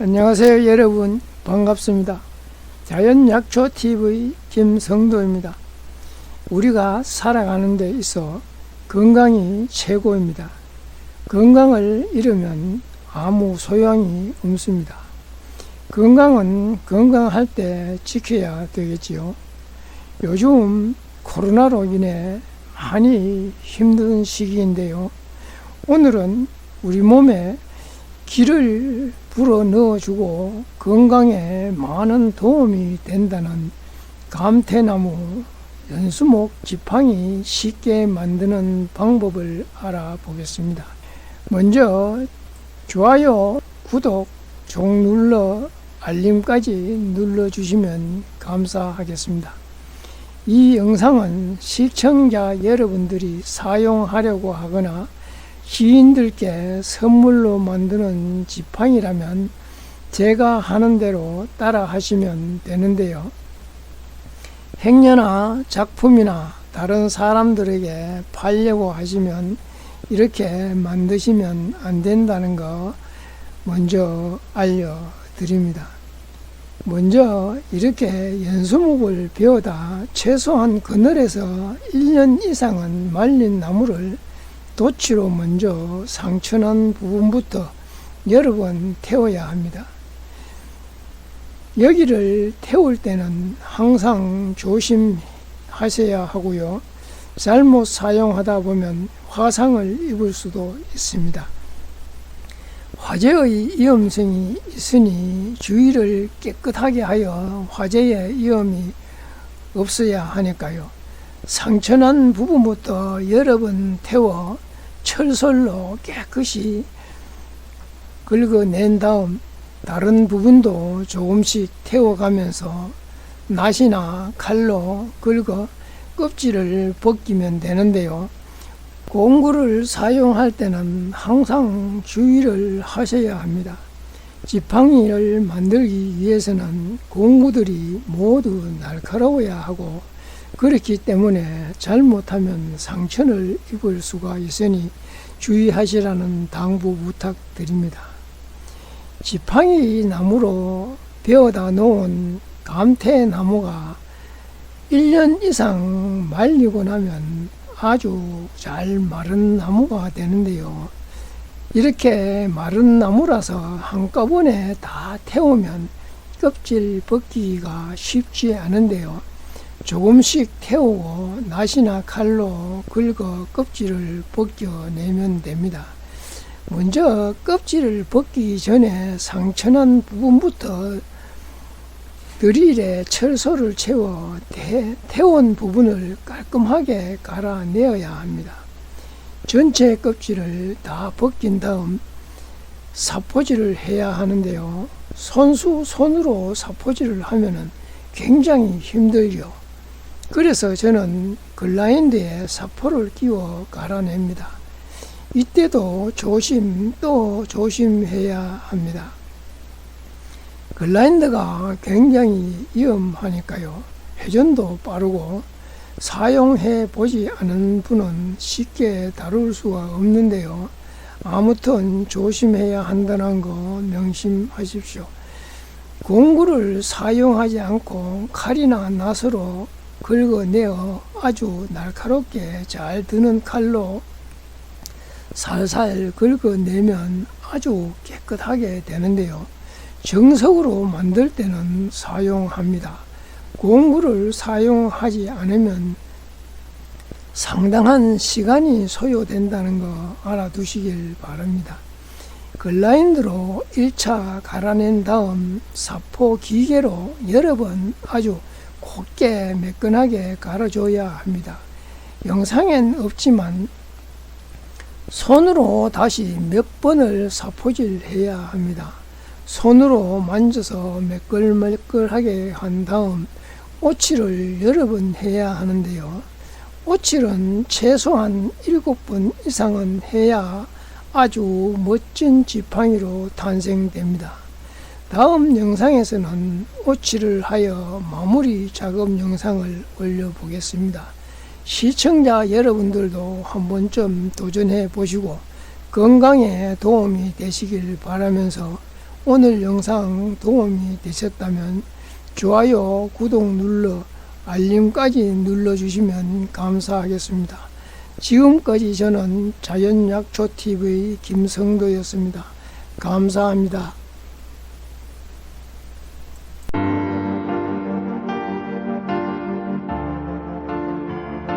안녕하세요 여러분. 반갑습니다. 자연약초TV 김성도입니다. 우리가 살아가는 데 있어 건강이 최고입니다. 건강을 잃으면 아무 소용이 없습니다. 건강은 건강할 때 지켜야 되겠지요. 요즘 코로나로 인해 많이 힘든 시기인데요. 오늘은 우리 몸에 기를 불어 넣어주고 건강에 많은 도움이 된다는 감태나무 연수목 지팡이 쉽게 만드는 방법을 알아보겠습니다. 먼저 좋아요, 구독, 종 눌러 알림까지 눌러주시면 감사하겠습니다. 이 영상은 시청자 여러분들이 사용하려고 하거나 시인들께 선물로 만드는 지팡이라면 제가 하는 대로 따라 하시면 되는데요. 행여나 작품이나 다른 사람들에게 팔려고 하시면 이렇게 만드시면 안 된다는 거 먼저 알려드립니다. 먼저 이렇게 연수목을 베어다 최소한 그늘에서 1년 이상은 말린 나무를 도치로 먼저 상처난 부분부터 여러 번 태워야 합니다. 여기를 태울 때는 항상 조심하셔야 하고요. 잘못 사용하다 보면 화상을 입을 수도 있습니다. 화재의 위험성이 있으니 주위를 깨끗하게 하여 화재의 위험이 없어야 하니까요. 상처난 부분부터 여러 번 태워 철솔로 깨끗이 긁어낸 다음 다른 부분도 조금씩 태워가면서 낫이나 칼로 긁어 껍질을 벗기면 되는데요. 공구를 사용할 때는 항상 주의를 하셔야 합니다. 지팡이를 만들기 위해서는 공구들이 모두 날카로워야 하고 그렇기 때문에 잘못하면 상처를 입을 수가 있으니 주의하시라는 당부 부탁드립니다. 지팡이 나무로 베어다 놓은 감태 나무가 1년 이상 말리고 나면 아주 잘 마른 나무가 되는데요. 이렇게 마른 나무라서 한꺼번에 다 태우면 껍질 벗기기가 쉽지 않은데요. 조금씩 태우고 낫이나 칼로 긁어 껍질을 벗겨내면 됩니다. 먼저 껍질을 벗기기 전에 상처난 부분부터 드릴에 철소를 채워 태, 태운 부분을 깔끔하게 갈아내어야 합니다. 전체 껍질을 다 벗긴 다음 사포질을 해야 하는데요. 손수 손으로 사포질을 하면은 굉장히 힘들죠. 그래서 저는 글라인드에 사포를 끼워 갈아냅니다. 이때도 조심 또 조심해야 합니다. 글라인드가 굉장히 위험하니까요. 회전도 빠르고 사용해 보지 않은 분은 쉽게 다룰 수가 없는데요. 아무튼 조심해야 한다는 거 명심하십시오. 공구를 사용하지 않고 칼이나 낫으로 긁어내어 아주 날카롭게 잘 드는 칼로 살살 긁어내면 아주 깨끗하게 되는데요. 정석으로 만들 때는 사용합니다. 공구를 사용하지 않으면 상당한 시간이 소요된다는 거 알아두시길 바랍니다. 글라인드로 1차 갈아낸 다음 사포 기계로 여러 번 아주 곱게 매끈하게 갈아줘야 합니다. 영상엔 없지만 손으로 다시 몇 번을 사포질 해야 합니다. 손으로 만져서 매끌매끌하게 한 다음 오칠을 여러 번 해야 하는데요. 오칠은 최소한 7번 이상은 해야 아주 멋진 지팡이로 탄생됩니다. 다음 영상에서는 오칠을 하여 마무리 작업 영상을 올려보겠습니다. 시청자 여러분들도 한 번쯤 도전해 보시고 건강에 도움이 되시길 바라면서 오늘 영상 도움이 되셨다면 좋아요, 구독 눌러 알림까지 눌러주시면 감사하겠습니다. 지금까지 저는 자연약초TV 김성도였습니다. 감사합니다.